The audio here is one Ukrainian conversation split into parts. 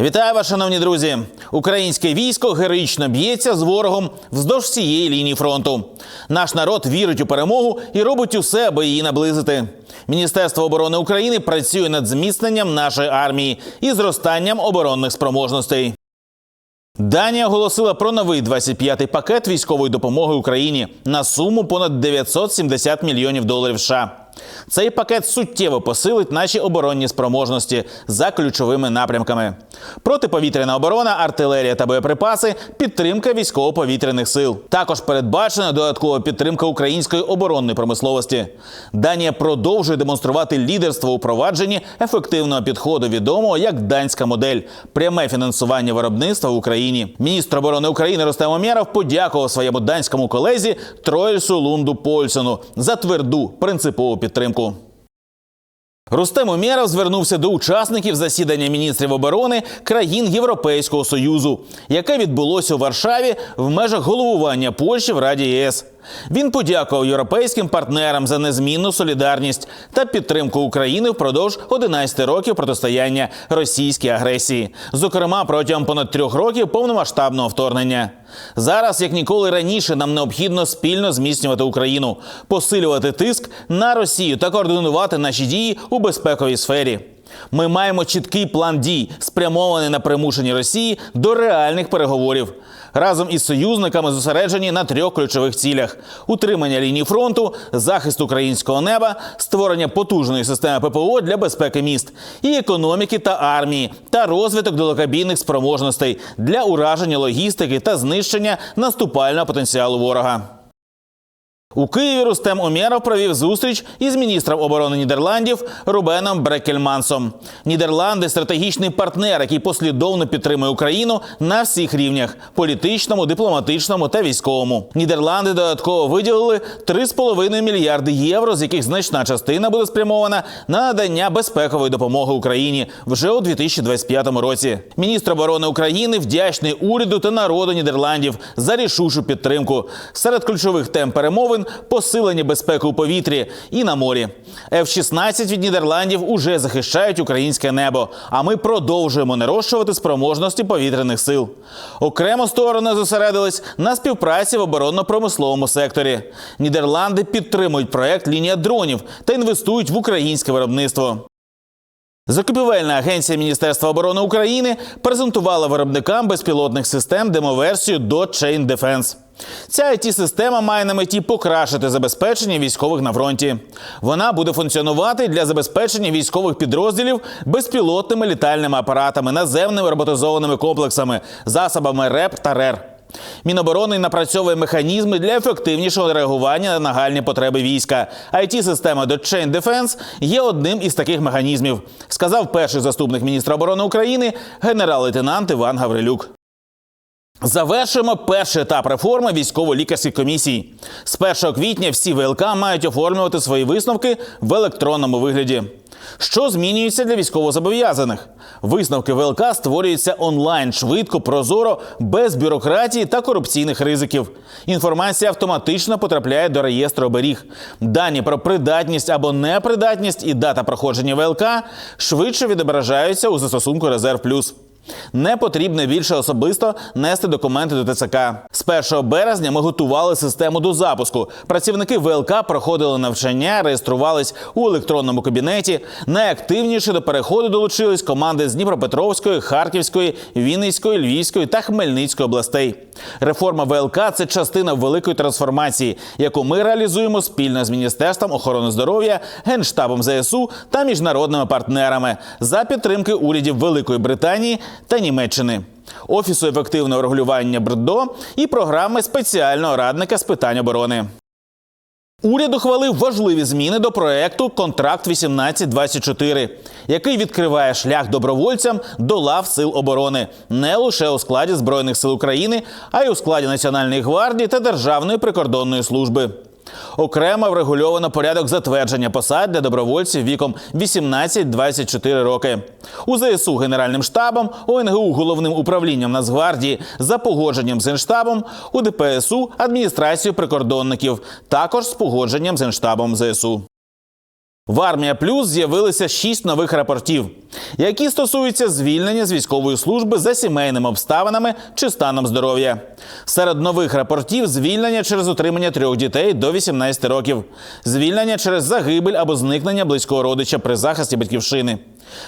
Вітаю вас, шановні друзі! Українське військо героїчно б'ється з ворогом вздовж всієї лінії фронту. Наш народ вірить у перемогу і робить усе, аби її наблизити. Міністерство оборони України працює над зміцненням нашої армії і зростанням оборонних спроможностей. Данія оголосила про новий 25-й пакет військової допомоги Україні на суму понад 970 мільйонів доларів США. Цей пакет суттєво посилить наші оборонні спроможності за ключовими напрямками: протиповітряна оборона, артилерія та боєприпаси, підтримка військово-повітряних сил. Також передбачена додаткова підтримка української оборонної промисловості. Данія продовжує демонструвати лідерство у провадженні ефективного підходу, відомого як данська модель, пряме фінансування виробництва в Україні. Міністр оборони України Рустем Омєров подякував своєму данському колезі Троєсу Лунду Польсону за тверду принципову підтримку. Рустем Умєров звернувся до учасників засідання міністрів оборони країн Європейського союзу, яке відбулося у Варшаві в межах головування Польщі в Раді ЄС. Він подякував європейським партнерам за незмінну солідарність та підтримку України впродовж 11 років протистояння російській агресії, зокрема протягом понад трьох років повномасштабного вторгнення. Зараз, як ніколи раніше, нам необхідно спільно зміцнювати Україну, посилювати тиск на Росію та координувати наші дії у безпековій сфері. Ми маємо чіткий план дій, спрямований на примушення Росії до реальних переговорів. Разом із союзниками зосереджені на трьох ключових цілях: утримання лінії фронту, захист українського неба, створення потужної системи ППО для безпеки міст, і економіки та армії, та розвиток далекобійних спроможностей для ураження логістики та знищення наступального потенціалу ворога. У Києві Рустем Омєров провів зустріч із міністром оборони Нідерландів Рубеном Брекельмансом. Нідерланди стратегічний партнер, який послідовно підтримує Україну на всіх рівнях політичному, дипломатичному та військовому. Нідерланди додатково виділили 3,5 мільярди євро, з яких значна частина буде спрямована на надання безпекової допомоги Україні вже у 2025 році. Міністр оборони України вдячний уряду та народу Нідерландів за рішучу підтримку. Серед ключових тем перемовин посилення безпеки у повітрі і на морі. F-16 від Нідерландів уже захищають українське небо. А ми продовжуємо нарощувати спроможності повітряних сил. Окремо сторони зосередились на співпраці в оборонно-промисловому секторі. Нідерланди підтримують проект лінія дронів та інвестують в українське виробництво. Закупівельна агенція Міністерства оборони України презентувала виробникам безпілотних систем демоверсію до Chain Defense. Ця it система має на меті покращити забезпечення військових на фронті. Вона буде функціонувати для забезпечення військових підрозділів безпілотними літальними апаратами, наземними роботизованими комплексами, засобами РЕП та РЕР. Міноборони напрацьовує механізми для ефективнішого реагування на нагальні потреби війська. it система до Defense є одним із таких механізмів, сказав перший заступник міністра оборони України генерал-лейтенант Іван Гаврилюк. Завершуємо перший етап реформи військово-лікарських комісій. З 1 квітня всі ВЛК мають оформлювати свої висновки в електронному вигляді. Що змінюється для військовозобов'язаних? Висновки ВЛК створюються онлайн, швидко, прозоро, без бюрократії та корупційних ризиків. Інформація автоматично потрапляє до реєстру оберіг. Дані про придатність або непридатність і дата проходження ВЛК швидше відображаються у застосунку Резерв Плюс. Не потрібно більше особисто нести документи до ТЦК. З 1 березня ми готували систему до запуску. Працівники ВЛК проходили навчання, реєструвались у електронному кабінеті. Найактивніше до переходу долучились команди з Дніпропетровської, Харківської, Вінницької, Львівської та Хмельницької областей. Реформа ВЛК це частина великої трансформації, яку ми реалізуємо спільно з Міністерством охорони здоров'я, Генштабом ЗСУ та міжнародними партнерами за підтримки урядів Великої Британії та Німеччини. Офісу ефективного регулювання БРДО і програми спеціального радника з питань оборони. Уряд ухвалив важливі зміни до проекту Контракт 1824 який відкриває шлях добровольцям до лав сил оборони не лише у складі збройних сил України, а й у складі Національної гвардії та Державної прикордонної служби. Окремо врегульовано порядок затвердження посад для добровольців віком 18-24 роки. У ЗСУ Генеральним штабом, ОНГУ головним управлінням Нацгвардії за погодженням з Генштабом, у ДПСУ адміністрацією прикордонників, також з погодженням з Генштабом ЗСУ. В армія плюс з'явилися шість нових рапортів, які стосуються звільнення з військової служби за сімейними обставинами чи станом здоров'я. Серед нових рапортів звільнення через отримання трьох дітей до 18 років, звільнення через загибель або зникнення близького родича при захисті батьківщини,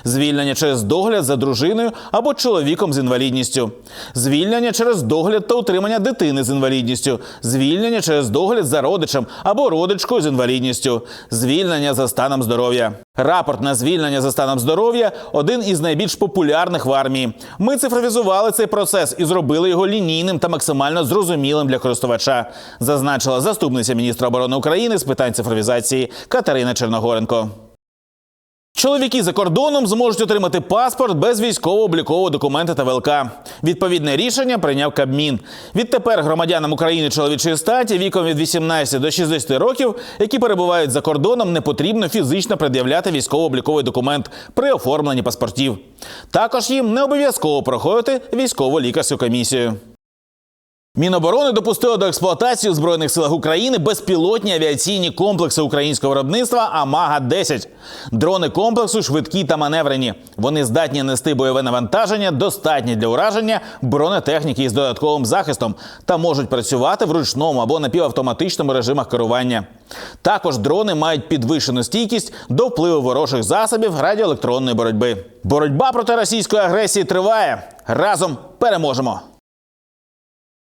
звільнення через догляд за дружиною або чоловіком з інвалідністю, звільнення через догляд та утримання дитини з інвалідністю, звільнення через догляд за родичем або родичкою з інвалідністю, звільнення за станом здоров'я. Рапорт на звільнення за станом здоров'я один із найбільш популярних в армії. Ми цифровізували цей процес і зробили його лінійним та максимально зрозумілим для користувача, зазначила заступниця міністра оборони України з питань цифровізації Катерина Черногоренко. Чоловіки за кордоном зможуть отримати паспорт без військово-облікового документа та ВЛК. Відповідне рішення прийняв Кабмін. Відтепер громадянам України чоловічої статі віком від 18 до 60 років, які перебувають за кордоном, не потрібно фізично пред'являти військово-обліковий документ при оформленні паспортів. Також їм не обов'язково проходити військово-лікарську комісію. Міноборони допустило до експлуатації у збройних силах України безпілотні авіаційні комплекси українського виробництва Амага 10 Дрони комплексу швидкі та маневрені. Вони здатні нести бойове навантаження, достатні для ураження бронетехніки із додатковим захистом та можуть працювати в ручному або напівавтоматичному режимах керування. Також дрони мають підвищену стійкість до впливу ворожих засобів радіоелектронної боротьби. Боротьба проти російської агресії триває. Разом переможемо.